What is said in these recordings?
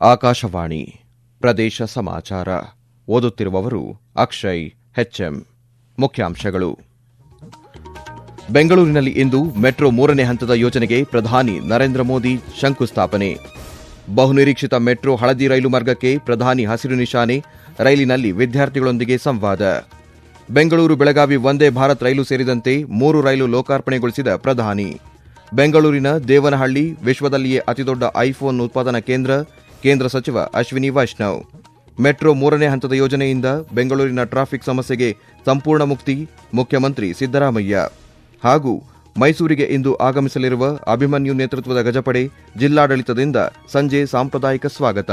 ಆಕಾಶವಾಣಿ, ಪ್ರದೇಶ ಸಮಾಚಾರ. ಓದುತ್ತಿರುವವರು ಅಕ್ಷಯ್ ಹೆಚ್ಎಂ ಮುಖ್ಯಾಂಶಗಳು. ಬೆಂಗಳೂರಿನಲ್ಲಿ ಇಂದು ಮೆಟ್ರೋ ಮೂರನೇ ಹಂತದ ಯೋಜನೆಗೆ ಪ್ರಧಾನಿ ನರೇಂದ್ರ ಮೋದಿ ಶಂಕುಸ್ಥಾಪನೆ. ಬಹುನಿರೀಕ್ಷಿತ ಮೆಟ್ರೋ ಹಳದಿ ರೈಲು ಮಾರ್ಗಕ್ಕೆ ಪ್ರಧಾನಿ ಹಸಿರು ನಿಶಾನೆ, ರೈಲಿನಲ್ಲಿ ವಿದ್ಯಾರ್ಥಿಗಳೊಂದಿಗೆ ಸಂವಾದ. ಬೆಂಗಳೂರು ಬೆಳಗಾವಿ ವಂದೇ ಭಾರತ್ ರೈಲು ಸೇರಿದಂತೆ ಮೂರು ರೈಲು ಲೋಕಾರ್ಪಣೆಗೊಳಿಸಿದ ಪ್ರಧಾನಿ. ಬೆಂಗಳೂರಿನ ದೇವನಹಳ್ಳಿ ವಿಶ್ವದಲ್ಲಿಯೇ ಅತಿದೊಡ್ಡ ಐಫೋನ್ ಉತ್ಪಾದನಾ ಕೇಂದ್ರ ಕೇಂದ್ರ ಸಚಿವ ಅಶ್ವಿನಿ ವೈಷ್ಣವ್. ಮೆಟ್ರೋ ಮೂರನೇ ಹಂತದ ಯೋಜನೆಯಿಂದ ಬೆಂಗಳೂರಿನ ಟ್ರಾಫಿಕ್ ಸಮಸ್ಯೆಗೆ ಸಂಪೂರ್ಣ ಮುಕ್ತಿ, ಮುಖ್ಯಮಂತ್ರಿ ಸಿದ್ದರಾಮಯ್ಯ. ಹಾಗೂ ಮೈಸೂರಿಗೆ ಇಂದು ಆಗಮಿಸಲಿರುವ ಅಭಿಮನ್ಯು ನೇತೃತ್ವದ ಗಜಪಡೆ ಜಿಲ್ಲಾಡಳಿತದಿಂದ ಸಂಜೆ ಸಾಂಪ್ರದಾಯಿಕ ಸ್ವಾಗತ.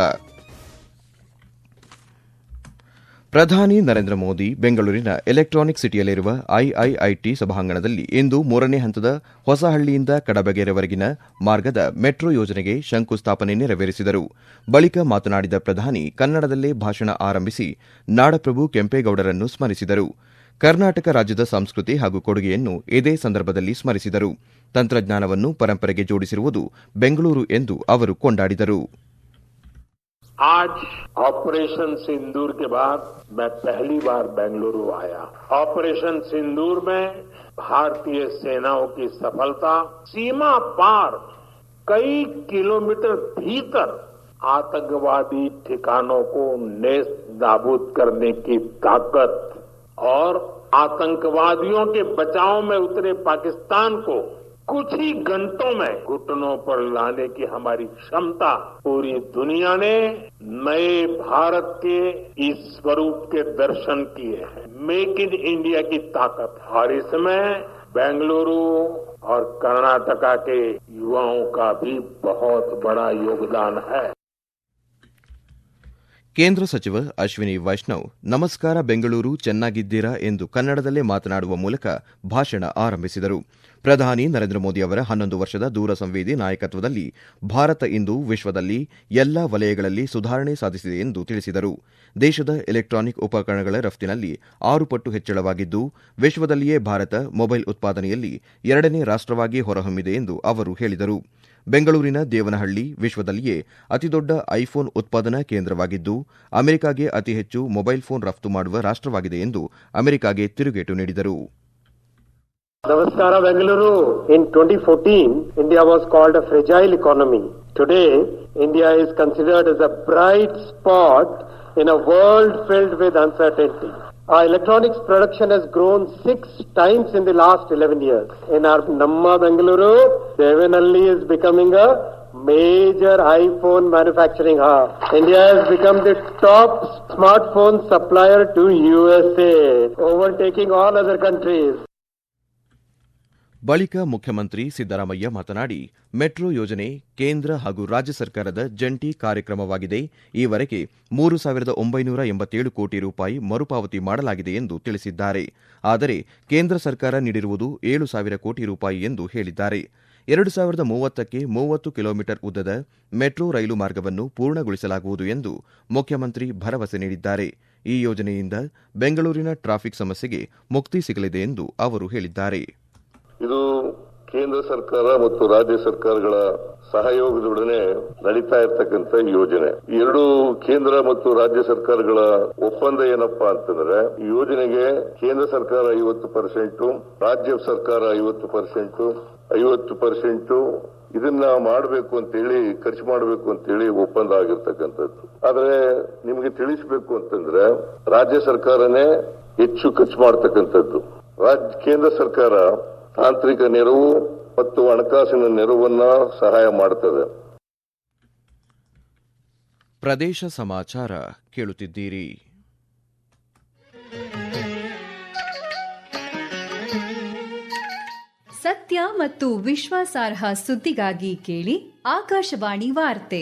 ಪ್ರಧಾನಿ ನರೇಂದ್ರ ಮೋದಿ ಬೆಂಗಳೂರಿನ ಎಲೆಕ್ಟ್ರಾನಿಕ್ ಸಿಟಿಯಲ್ಲಿರುವ ಐಐಐಟಿ ಸಭಾಂಗಣದಲ್ಲಿ ಇಂದು ಮೂರನೇ ಹಂತದ ಹೊಸಹಳ್ಳಿಯಿಂದ ಕಡಬಗೆರೆವರೆಗಿನ ಮಾರ್ಗದ ಮೆಟ್ರೋ ಯೋಜನೆಗೆ ಶಂಕುಸ್ಥಾಪನೆ ನೆರವೇರಿಸಿದರು. ಬಳಿಕ ಮಾತನಾಡಿದ ಪ್ರಧಾನಿ, ಕನ್ನಡದಲ್ಲೇ ಭಾಷಣ ಆರಂಭಿಸಿ ನಾಡಪ್ರಭು ಕೆಂಪೇಗೌಡರನ್ನು ಸ್ಮರಿಸಿದರು. ಕರ್ನಾಟಕ ರಾಜ್ಯದ ಸಂಸ್ಕೃತಿ ಹಾಗೂ ಕೊಡುಗೆಯನ್ನು ಇದೇ ಸಂದರ್ಭದಲ್ಲಿ ಸ್ಮರಿಸಿದರು. ತಂತ್ರಜ್ಞಾನವನ್ನು ಪರಂಪರೆಗೆ ಜೋಡಿಸಿರುವುದು ಬೆಂಗಳೂರು ಎಂದು ಅವರು ಕೊಂಡಾಡಿದರು. आज ऑपरेशन सिंदूर के बाद मैं पहली बार बेंगलुरु आया। ऑपरेशन सिंदूर में भारतीय सेनाओं की सफलता सीमा पार कई किलोमीटर भीतर आतंकवादी ठिकानों को नेस्त नाबूद करने की ताकत और आतंकवादियों के बचाव में उतरे पाकिस्तान को कुछ ही घंटों में घुटनों पर लाने की हमारी क्षमता पूरी दुनिया ने नए भारत के इस स्वरूप के दर्शन किए हैं। मेक इन इंडिया की ताकत और इसमें बेंगलुरु और कर्नाटका के युवाओं का भी बहुत बड़ा योगदान है। ಕೇಂದ್ರ ಸಚಿವ ಅಶ್ವಿನಿ ವೈಷ್ಣವ್, ನಮಸ್ಕಾರ ಬೆಂಗಳೂರು ಚೆನ್ನಾಗಿದ್ದೀರಾ ಎಂದು ಕನ್ನಡದಲ್ಲೇ ಮಾತನಾಡುವ ಮೂಲಕ ಭಾಷಣ ಆರಂಭಿಸಿದರು. ಪ್ರಧಾನಿ ನರೇಂದ್ರ ಮೋದಿ ಅವರ ಹನ್ನೊಂದು ವರ್ಷದ ದೂರ ಸಂವೇದಿ ನಾಯಕತ್ವದಲ್ಲಿ ಭಾರತ ಇಂದು ವಿಶ್ವದಲ್ಲಿ ಎಲ್ಲಾ ವಲಯಗಳಲ್ಲಿ ಸುಧಾರಣೆ ಸಾಧಿಸಿದೆ ಎಂದು ತಿಳಿಸಿದರು. ದೇಶದ ಎಲೆಕ್ಟ್ರಾನಿಕ್ ಉಪಕರಣಗಳ ರಫ್ತಿನಲ್ಲಿ ಆರು ಪಟ್ಟು ಹೆಚ್ಚಳವಾಗಿದ್ದು, ವಿಶ್ವದಲ್ಲಿಯೇ ಭಾರತ ಮೊಬೈಲ್ ಉತ್ಪಾದನೆಯಲ್ಲಿ ಎರಡನೇ ರಾಷ್ಟವಾಗಿ ಹೊರಹೊಮ್ಮಿದೆ ಎಂದು ಅವರು ಹೇಳಿದರು. ಬೆಂಗಳೂರಿನ ದೇವನಹಳ್ಳಿ ವಿಶ್ವದಲ್ಲಿಯೇ ಅತಿದೊಡ್ಡ ಐಫೋನ್ ಉತ್ಪಾದನಾ ಕೇಂದ್ರವಾಗಿದ್ದು, ಅಮೆರಿಕಾಗೆ ಅತಿ ಹೆಚ್ಚು ಮೊಬೈಲ್ ಫೋನ್ ರಫ್ತು ಮಾಡುವ ರಾಷ್ಟವಾಗಿದೆ ಎಂದು ಅಮೆರಿಕಾಗೆ ತಿರುಗೇಟು ನೀಡಿದರು. ನಮಸ್ಕಾರ, Bengaluru. In twenty fourteen India was called a economy today India is considered as a bright spot in a world filled with uncertainty Our electronics production has grown six times in the last 11 years. In our Namma Bengaluru, Devanalli is becoming a major iPhone manufacturing hub. India has become the top smartphone supplier to USA, overtaking all other countries. ಬಳಿಕ ಮುಖ್ಯಮಂತ್ರಿ ಸಿದ್ದರಾಮಯ್ಯ ಮಾತನಾಡಿ, metro ಯೋಜನೆ ಕೇಂದ್ರ ಹಾಗೂ ರಾಜ್ಯ ಸರ್ಕಾರದ ಜಂಟಿ ಕಾರ್ಯಕ್ರಮವಾಗಿದೆ. ಈವರೆಗೆ ಮೂರು ಸಾವಿರದ ಒಂಬೈನೂರ ಎಂಬತ್ತೇಳು ಕೋಟಿ ರೂಪಾಯಿ ಮರುಪಾವತಿ ಮಾಡಲಾಗಿದೆ ಎಂದು ತಿಳಿಸಿದ್ದಾರೆ. ಆದರೆ ಕೇಂದ್ರ ಸರ್ಕಾರ ನೀಡಿರುವುದು ಏಳು ಸಾವಿರ ಕೋಟಿ ರೂಪಾಯಿ ಎಂದು ಹೇಳಿದ್ದಾರೆ. ಎರಡು ಸಾವಿರದ ಮೂವತ್ತಕ್ಕೆ ಮೂವತ್ತು ಕಿಲೋಮೀಟರ್ ಉದ್ದದ ಮೆಟ್ರೋ ರೈಲು ಮಾರ್ಗವನ್ನು ಪೂರ್ಣಗೊಳಿಸಲಾಗುವುದು ಎಂದು ಮುಖ್ಯಮಂತ್ರಿ ಭರವಸೆ ನೀಡಿದ್ದಾರೆ. ಈ ಯೋಜನೆಯಿಂದ ಬೆಂಗಳೂರಿನ ಟ್ರಾಫಿಕ್ ಸಮಸ್ಯೆಗೆ ಮುಕ್ತಿ ಸಿಗಲಿದೆ ಎಂದು ಅವರು ಹೇಳಿದ್ದಾರೆ. ಇದು ಕೇಂದ್ರ ಸರ್ಕಾರ ಮತ್ತು ರಾಜ್ಯ ಸರ್ಕಾರಗಳ ಸಹಯೋಗದೊಡನೆ ನಡೀತಾ ಇರತಕ್ಕಂತ ಯೋಜನೆ. ಎರಡು ಕೇಂದ್ರ ಮತ್ತು ರಾಜ್ಯ ಸರ್ಕಾರಗಳ ಒಪ್ಪಂದ ಏನಪ್ಪಾ ಅಂತಂದ್ರೆ, ಈ ಯೋಜನೆಗೆ ಕೇಂದ್ರ ಸರ್ಕಾರ ಐವತ್ತು ಪರ್ಸೆಂಟ್, ರಾಜ್ಯ ಸರ್ಕಾರ ಐವತ್ತು ಪರ್ಸೆಂಟ್ ಐವತ್ತು ಪರ್ಸೆಂಟ್ ಇದನ್ನ ಮಾಡಬೇಕು ಅಂತೇಳಿ, ಖರ್ಚು ಮಾಡಬೇಕು ಅಂತೇಳಿ ಒಪ್ಪಂದ ಆಗಿರ್ತಕ್ಕಂಥದ್ದು. ಆದ್ರೆ ನಿಮಗೆ ತಿಳಿಸಬೇಕು ಅಂತಂದ್ರೆ, ರಾಜ್ಯ ಸರ್ಕಾರನೇ ಹೆಚ್ಚು ಖರ್ಚು ಮಾಡ್ತಕ್ಕಂಥದ್ದು. ರಾಜ್ಯ ಕೇಂದ್ರ ಸರ್ಕಾರ ತಾಂತ್ರಿಕ ನೆರವು ಮತ್ತು ಹಣಕಾಸಿನ ನೆರವನ್ನ ಸಹಾಯ ಮಾಡುತ್ತದೆ ಪ್ರದೇಶ ಸಮಾಚಾರ ಕೇಳುತ್ತಿದ್ದೀರಿ. ಸತ್ಯ ಮತ್ತು ವಿಶ್ವಾಸಾರ್ಹ ಸುದ್ದಿಗಾಗಿ ಕೇಳಿ ಆಕಾಶವಾಣಿ ವಾರ್ತೆ.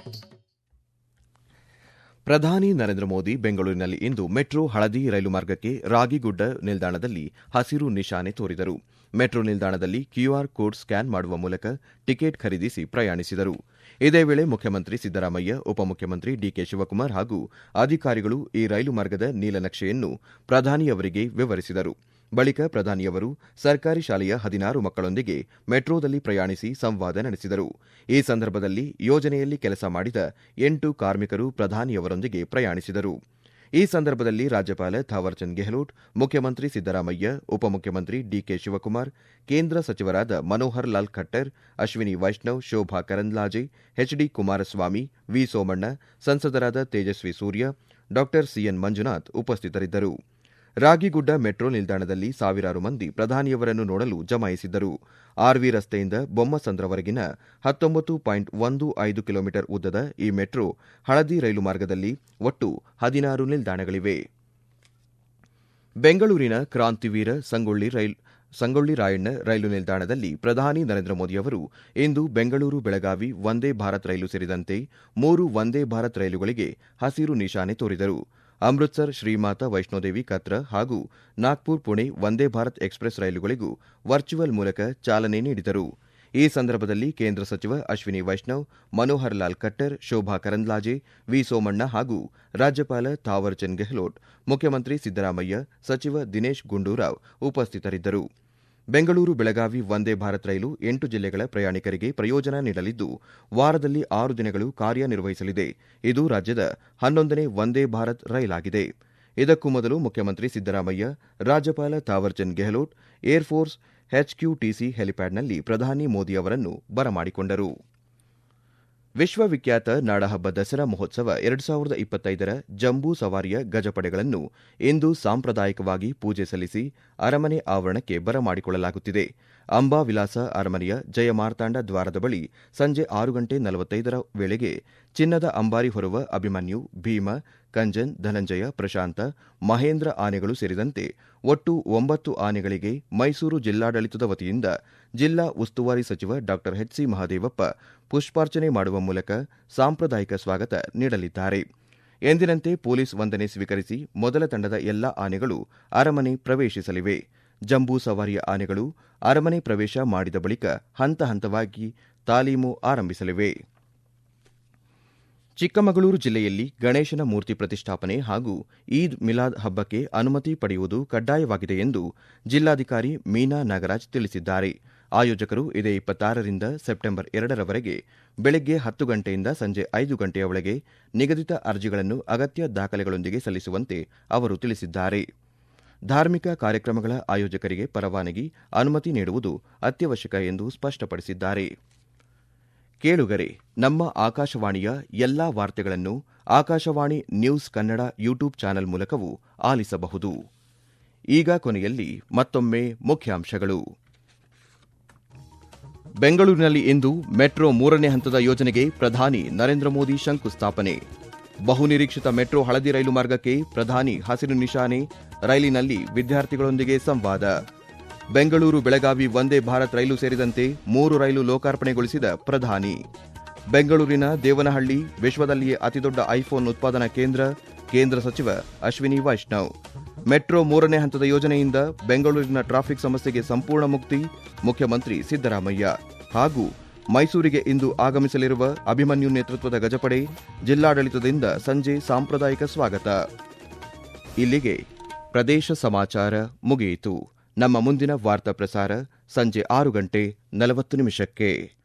ಪ್ರಧಾನಿ ನರೇಂದ್ರ ಮೋದಿ ಬೆಂಗಳೂರಿನಲ್ಲಿ ಇಂದು ಮೆಟ್ರೋ ಹಳದಿ ರೈಲು ಮಾರ್ಗಕ್ಕೆ ರಾಗಿಗುಡ್ಡ ನಿಲ್ದಾಣದಲ್ಲಿ ಹಸಿರು ನಿಶಾನೆ ತೋರಿದರು. ಮೆಟ್ರೋ ನಿಲ್ದಾಣದಲ್ಲಿ ಕ್ಯೂಆರ್ ಕೋಡ್ ಸ್ಕ್ಯಾನ್ ಮಾಡುವ ಮೂಲಕ ಟಿಕೆಟ್ ಖರೀದಿಸಿ ಪ್ರಯಾಣಿಸಿದರು. ಇದೇ ವೇಳೆ ಮುಖ್ಯಮಂತ್ರಿ ಸಿದ್ದರಾಮಯ್ಯ, ಉಪಮುಖ್ಯಮಂತ್ರಿ ಡಿಕೆ ಶಿವಕುಮಾರ್ ಹಾಗೂ ಅಧಿಕಾರಿಗಳು ಈ ರೈಲು ಮಾರ್ಗದ ನೀಲನಕ್ಷೆಯನ್ನು ಪ್ರಧಾನಿಯವರಿಗೆ ವಿವರಿಸಿದರು. ಬಳಿಕ ಪ್ರಧಾನಿಯವರು ಸರ್ಕಾರಿ ಶಾಲೆಯ ಹದಿನಾರು ಮಕ್ಕಳೊಂದಿಗೆ ಮೆಟ್ರೋದಲ್ಲಿ ಪ್ರಯಾಣಿಸಿ ಸಂವಾದ ನಡೆಸಿದರು. ಈ ಸಂದರ್ಭದಲ್ಲಿ ಯೋಜನೆಯಲ್ಲಿ ಕೆಲಸ ಮಾಡಿದ ಎಂಟು ಕಾರ್ಮಿಕರು ಪ್ರಧಾನಿಯವರೊಂದಿಗೆ ಪ್ರಯಾಣಿಸಿದರು. ಈ ಸಂದರ್ಭದಲ್ಲಿ ರಾಜ್ಯಪಾಲ ಥಾವರ್ಚಂದ್ ಗೆಹ್ಲೋಟ್, ಮುಖ್ಯಮಂತ್ರಿ ಸಿದ್ದರಾಮಯ್ಯ, ಉಪಮುಖ್ಯಮಂತ್ರಿ ಡಿಕೆ ಶಿವಕುಮಾರ್, ಕೇಂದ್ರ ಸಚಿವರಾದ ಮನೋಹರ್ ಲಾಲ್ ಖಟ್ಟರ್, ಅಶ್ವಿನಿ ವೈಷ್ಣವ್, ಶೋಭಾ ಕರಂದ್ಲಾಜೆ, ಎಚ್ಡಿ ಕುಮಾರಸ್ವಾಮಿ, ವಿ ಸೋಮಣ್ಣ, ಸಂಸದರಾದ ತೇಜಸ್ವಿ ಸೂರ್ಯ ಡಾ ಸಿಎನ್ ಮಂಜುನಾಥ್ ಉಪಸ್ಥಿತರಿದ್ದರು. ರಾಗಿಗುಡ್ಡ ಮೆಟ್ರೋ ನಿಲ್ದಾಣದಲ್ಲಿ ಸಾವಿರಾರು ಮಂದಿ ಪ್ರಧಾನಿಯವರನ್ನು ನೋಡಲು ಜಮಾಯಿಸಿದ್ದರು. ಆರ್ವಿ ರಸ್ತೆಯಿಂದ ಬೊಮ್ಮಸಂದ್ರವರೆಗಿನ ಹತ್ತೊಂಬತ್ತು ಪಾಯಿಂಟ್ ಒಂದು ಐದು ಕಿಲೋಮೀಟರ್ ಉದ್ದದ ಈ ಮೆಟ್ರೋ ಹಳದಿ ರೈಲು ಮಾರ್ಗದಲ್ಲಿ ಒಟ್ಟು ಹದಿನಾರು ನಿಲ್ದಾಣಗಳಿವೆ. ಬೆಂಗಳೂರಿನ ಕ್ರಾಂತಿವೀರ ಸಂಗೊಳ್ಳಿ ರೈಲ್, ಸಂಗೊಳ್ಳಿ ರಾಯಣ್ಣ ರೈಲು ನಿಲ್ದಾಣದಲ್ಲಿ ಪ್ರಧಾನಿ ನರೇಂದ್ರ ಮೋದಿಯವರು ಇಂದು ಬೆಂಗಳೂರು ಬೆಳಗಾವಿ ವಂದೇ ಭಾರತ್ ರೈಲು ಸೇರಿದಂತೆ ಮೂರು ವಂದೇ ಭಾರತ್ ರೈಲುಗಳಿಗೆ ಹಸಿರು ನಿಶಾನೆ ತೋರಿದರು. ಅಮೃತ್ಸರ್, ಶ್ರೀಮಾತಾ, ವೈಷ್ಣೋದೇವಿ, ಕತ್ರ ಹಾಗೂ ನಾಗ್ಪುರ್, ಪುಣೆ ವಂದೇ ಭಾರತ್ ಎಕ್ಸ್ಪ್ರೆಸ್ ರೈಲುಗಳಿಗೂ ವರ್ಚುವಲ್ ಮೂಲಕ ಚಾಲನೆ ನೀಡಿದರು. ಈ ಸಂದರ್ಭದಲ್ಲಿ ಕೇಂದ್ರ ಸಚಿವ ಅಶ್ವಿನಿ ವೈಷ್ಣವ್, ಮನೋಹರ್ ಲಾಲ್ ಖಟ್ಟರ್ ಶೋಭಾ ಕರಂದ್ಲಾಜೆ, ವಿ ಸೋಮಣ್ಣ ಹಾಗೂ ರಾಜ್ಯಪಾಲ ಥಾವರ್ಚಂದ್ ಗೆಹ್ಲೋಟ್, ಮುಖ್ಯಮಂತ್ರಿ ಸಿದ್ದರಾಮಯ್ಯ, ಸಚಿವ ದಿನೇಶ್ ಗುಂಡೂರಾವ್ ಉಪಸ್ಥಿತರಿದ್ದರು. ಬೆಂಗಳೂರು ಬೆಳಗಾವಿ ವಂದೇ ಭಾರತ್ ರೈಲು ಎಂಟು ಜಿಲ್ಲೆಗಳ ಪ್ರಯಾಣಿಕರಿಗೆ ಪ್ರಯೋಜನ ನೀಡಲಿದ್ದು, ವಾರದಲ್ಲಿ ಆರು ದಿನಗಳು ಕಾರ್ಯನಿರ್ವಹಿಸಲಿದೆ. ಇದು ರಾಜ್ಯದ ಹನ್ನೊಂದನೇ ವಂದೇ ಭಾರತ್ ರೈಲಾಗಿದೆ. ಇದಕ್ಕೂ ಮೊದಲು ಮುಖ್ಯಮಂತ್ರಿ ಸಿದ್ದರಾಮಯ್ಯ, ರಾಜ್ಯಪಾಲ Thawarchand Gehlot air force HQTC ಹೆಲಿಪ್ಯಾಡ್ನಲ್ಲಿ ಪ್ರಧಾನಿ ಮೋದಿ ಅವರನ್ನು ಬರಮಾಡಿಕೊಂಡರು. ವಿಶ್ವವಿಖ್ಯಾತ ನಾಡಹಬ್ಬ ದಸರಾ ಮಹೋತ್ಸವ ಎರಡು ಸಾವಿರದ ಇಪ್ಪತ್ತೈದರ ಜಂಬೂ ಸವಾರಿಯ ಗಜಪಡೆಗಳನ್ನು ಇಂದು ಸಾಂಪ್ರದಾಯಿಕವಾಗಿ ಪೂಜೆ ಸಲ್ಲಿಸಿ ಅರಮನೆ ಆವರಣಕ್ಕೆ ಬರಮಾಡಿಕೊಳ್ಳಲಾಗುತ್ತಿದೆ. ಅಂಬಾವಿಲಾಸ ಅರಮನೆಯ ಜಯಮಾರ್ತಾಂಡ ದ್ವಾರದ ಬಳಿ ಸಂಜೆ ಆರು ಗಂಟೆ ನಲವತ್ತೈದರ ವೇಳೆಗೆ ಚಿನ್ನದ ಅಂಬಾರಿ ಹೊರುವ ಅಭಿಮನ್ಯು, ಭೀಮ ಕಂಜನ್, ಧನಂಜಯ, ಪ್ರಶಾಂತ, ಮಹೇಂದ್ರ ಆನೆಗಳು ಸೇರಿದಂತೆ ಒಟ್ಟು ಒಂಬತ್ತು ಆನೆಗಳಿಗೆ ಮೈಸೂರು ಜಿಲ್ಲಾಡಳಿತದ ವತಿಯಿಂದ ಜಿಲ್ಲಾ ಉಸ್ತುವಾರಿ ಸಚಿವ ಡಾ ಎಚ್ಸಿ ಮಹಾದೇವಪ್ಪ ಪುಷ್ಪಾರ್ಚನೆ ಮಾಡುವ ಮೂಲಕ ಸಾಂಪ್ರದಾಯಿಕ ಸ್ವಾಗತ ನೀಡಲಿದ್ದಾರೆ. ಎಂದಿನಂತೆ ಪೊಲೀಸ್ ವಂದನೆ ಸ್ವೀಕರಿಸಿ ಮೊದಲ ತಂಡದ ಎಲ್ಲಾ ಆನೆಗಳು ಅರಮನೆ ಪ್ರವೇಶಿಸಲಿವೆ. ಜಂಬೂ ಸವಾರಿಯ ಆನೆಗಳು ಅರಮನೆ ಪ್ರವೇಶ ಮಾಡಿದ ಬಳಿಕ ಹಂತ ಹಂತವಾಗಿ ತಾಲೀಮು ಆರಂಭಿಸಲಿವೆ. ಚಿಕ್ಕಮಗಳೂರು ಜಿಲ್ಲೆಯಲ್ಲಿ ಗಣೇಶನ ಮೂರ್ತಿ ಪ್ರತಿಷ್ಠಾಪನೆ ಹಾಗೂ ಈದ್ ಮಿಲಾದ್ ಹಬ್ಬಕ್ಕೆ ಅನುಮತಿ ಪಡೆಯುವುದು ಕಡ್ಡಾಯವಾಗಿದೆ ಎಂದು ಜಿಲ್ಲಾಧಿಕಾರಿ ಮೀನಾ ನಾಗರಾಜ್ ತಿಳಿಸಿದ್ದಾರೆ. ಆಯೋಜಕರು ಇದೇ ಇಪ್ಪತ್ತಾರರಿಂದ ಸೆಪ್ಟೆಂಬರ್ ಎರಡರವರೆಗೆ ಬೆಳಗ್ಗೆ ಹತ್ತು ಗಂಟೆಯಿಂದ ಸಂಜೆ ಐದು ಗಂಟೆಯ ಒಳಗೆ ನಿಗದಿತ ಅರ್ಜಿಗಳನ್ನು ಅಗತ್ಯ ದಾಖಲೆಗಳೊಂದಿಗೆ ಸಲ್ಲಿಸುವಂತೆ ಅವರು ತಿಳಿಸಿದ್ದಾರೆ. ಧಾರ್ಮಿಕ ಕಾರ್ಯಕ್ರಮಗಳ ಆಯೋಜಕರಿಗೆ ಪರವಾನಗಿ, ಅನುಮತಿ ನೀಡುವುದು ಅತ್ಯವಶ್ಯಕ ಎಂದು ಸ್ಪಷ್ಟಪಡಿಸಿದ್ದಾರೆ. ಕೇಳುಗರೆ, ನಮ್ಮ ಆಕಾಶವಾಣಿಯ ಎಲ್ಲಾ ವಾರ್ತೆಗಳನ್ನು Akashvani news Kannada YouTube channel ಮೂಲಕವೂ ಆಲಿಸಬಹುದು. ಈಗ ಕೊನೆಯಲ್ಲಿ ಮತ್ತೊಮ್ಮೆ ಮುಖ್ಯಾಂಶಗಳು. ಬೆಂಗಳೂರಿನಲ್ಲಿ ಇಂದು ಮೆಟ್ರೋ ಮೂರನೇ ಹಂತದ ಯೋಜನೆಗೆ ಪ್ರಧಾನಿ ನರೇಂದ್ರ ಮೋದಿ ಶಂಕುಸ್ಥಾಪನೆ. ಬಹುನಿರೀಕ್ಷಿತ ಮೆಟ್ರೋ ಹಳದಿ ರೈಲು ಮಾರ್ಗಕ್ಕೆ ಪ್ರಧಾನಿ ಹಸಿರು ನಿಶಾನೆ, ರೈಲಿನಲ್ಲಿ ವಿದ್ಯಾರ್ಥಿಗಳೊಂದಿಗೆ ಸಂವಾದ. ಬೆಂಗಳೂರು ಬೆಳಗಾವಿ ವಂದೇ ಭಾರತ್ ರೈಲು ಸೇರಿದಂತೆ ಮೂರು ರೈಲು ಲೋಕಾರ್ಪಣೆಗೊಳಿಸಿದ ಪ್ರಧಾನಿ. ಬೆಂಗಳೂರಿನ ದೇವನಹಳ್ಳಿ ವಿಶ್ವದಲ್ಲಿಯೇ ಅತಿದೊಡ್ಡ ಐಫೋನ್ ಉತ್ಪಾದನಾ ಕೇಂದ್ರ ಕೇಂದ್ರ ಸಚಿವ ಅಶ್ವಿನಿ ವೈಷ್ಣವ್. ಮೆಟ್ರೋ ಮೂರನೇ ಹಂತದ ಯೋಜನೆಯಿಂದ ಬೆಂಗಳೂರಿನ ಟ್ರಾಫಿಕ್ ಸಮಸ್ಯೆಗೆ ಸಂಪೂರ್ಣ ಮುಕ್ತಿ, ಮುಖ್ಯಮಂತ್ರಿ ಸಿದ್ದರಾಮಯ್ಯ. ಹಾಗೂ ಮೈಸೂರಿಗೆ ಇಂದು ಆಗಮಿಸಲಿರುವ ಅಭಿಮನ್ಯು ನೇತೃತ್ವದ ಗಜಪಡೆ ಜಿಲ್ಲಾಡಳಿತದಿಂದ ಸಂಜೆ ಸಾಂಪ್ರದಾಯಿಕ ಸ್ವಾಗತ. ಇಲ್ಲಿಗೆ ಪ್ರದೇಶ ಸಮಾಚಾರ ಮುಗಿಯಿತು. ನಮ್ಮ ಮುಂದಿನ ವಾರ್ತಾ ಪ್ರಸಾರ ಸಂಜೆ ಆರು ಗಂಟೆ ನಲವತ್ತು ನಿಮಿಷಕ್ಕೆ.